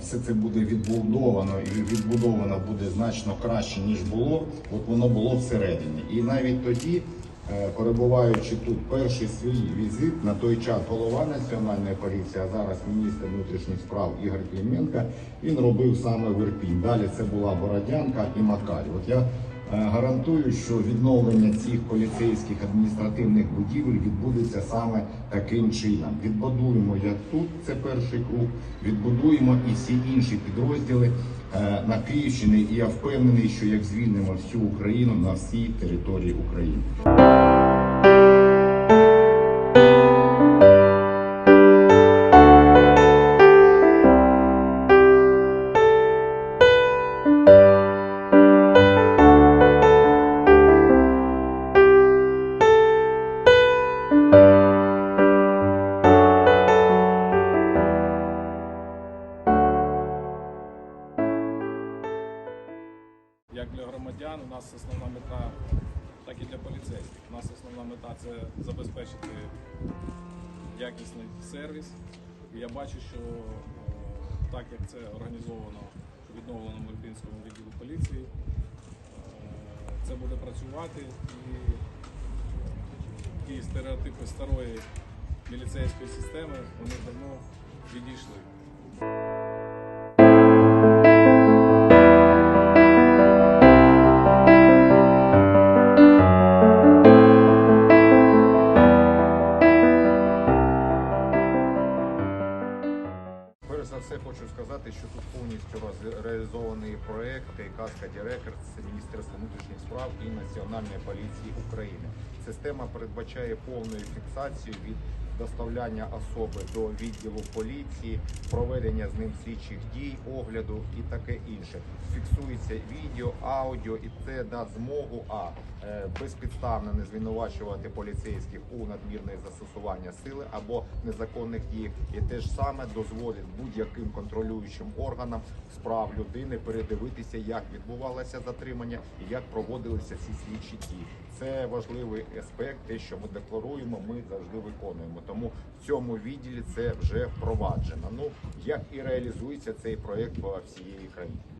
все це буде відбудовано і відбудовано буде значно краще ніж було. От воно було всередині. І навіть тоді, е, перебуваючи тут перший свій візит, на той час голова національної поліції, а зараз міністр внутрішніх справ Ігор Клименко, він робив саме в Ірпінь. Далі це була Бородянка і Макарів. От я Гарантую, що відновлення цих поліцейських адміністративних будівель відбудеться саме таким чином. Відбудуємо як тут, це перший круг, відбудуємо і всі інші підрозділи е, на Київщині. І я впевнений, що як звільнимо всю Україну на всій території України. Як для громадян, у нас основна мета, так і для поліцейських. У нас основна мета це забезпечити якісний сервіс. І я бачу, що е, так як це організовано у відновленому Ірпінському відділу поліції, е, це буде працювати і ті стереотипи старої міліцейської системи вони давно відійшли. За все хочу сказати, що тут повністю роз- реалізований проект Каска Директорс Міністерства внутрішніх справ і Національної поліції України. Система передбачає повну фіксацію від доставляння особи до відділу поліції, проведення з ним слідчих дій, огляду і таке інше. Фіксується відео, аудіо, і це дасть змогу а е, безпідставно не звинувачувати поліцейських у надмірне застосування сили або незаконних діях, і те ж саме дозволить будь-яким контролюючим органам справ людини передивитися, як відбувалося затримання і як проводилися ці слідчі дії. Це важливий аспект, те, що ми декларуємо, ми завжди виконуємо. Тому в цьому відділі це вже впроваджено. Ну як і реалізується цей проект по всієї країні.